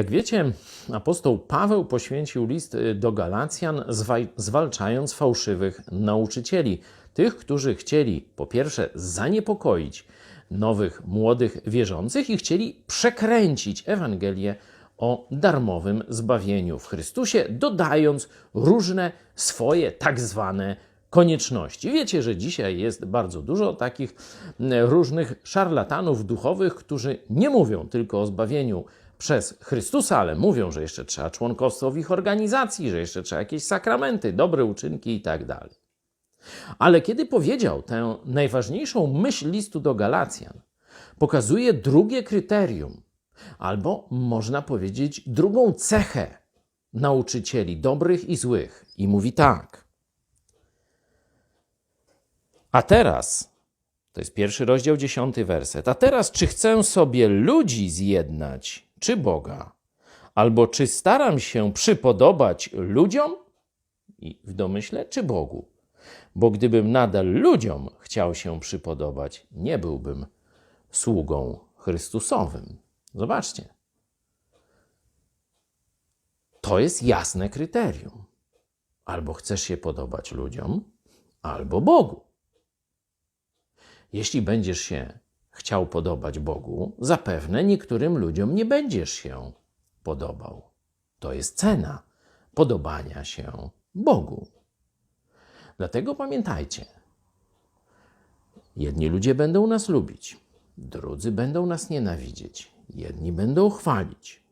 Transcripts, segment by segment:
Jak wiecie, apostoł Paweł poświęcił list y, do Galacjan, zwalczając fałszywych nauczycieli, tych, którzy chcieli po pierwsze zaniepokoić nowych młodych wierzących i chcieli przekręcić Ewangelię o darmowym zbawieniu w Chrystusie, dodając różne swoje tak zwane konieczności. Wiecie, że dzisiaj jest bardzo dużo takich różnych szarlatanów duchowych, którzy nie mówią tylko o zbawieniu przez Chrystusa, ale mówią, że jeszcze trzeba członkostwo w ich organizacji, że jeszcze trzeba jakieś sakramenty, dobre uczynki i tak dalej. Ale kiedy powiedział tę najważniejszą myśl listu do Galacjan, pokazuje drugie kryterium, albo można powiedzieć drugą cechę nauczycieli dobrych i złych. I mówi tak. A teraz, to jest pierwszy rozdział, dziesiąty werset. A teraz, czy chcę sobie ludzi zjednać, czy Boga? Albo czy staram się przypodobać ludziom? I w domyśle, czy Bogu? Bo gdybym nadal ludziom chciał się przypodobać, nie byłbym sługą Chrystusowym. Zobaczcie. To jest jasne kryterium. Albo chcesz się podobać ludziom, albo Bogu. Jeśli będziesz się chciał podobać Bogu, zapewne niektórym ludziom nie będziesz się podobał. To jest cena podobania się Bogu. Dlatego pamiętajcie, jedni ludzie będą nas lubić, drudzy będą nas nienawidzieć, jedni będą chwalić,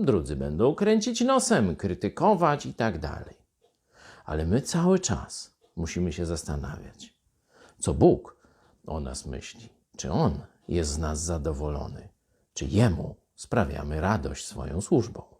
drudzy będą kręcić nosem, krytykować i tak dalej. Ale my cały czas musimy się zastanawiać, co Bóg o nas myśli, czy On jest z nas zadowolony, czy Jemu sprawiamy radość swoją służbą.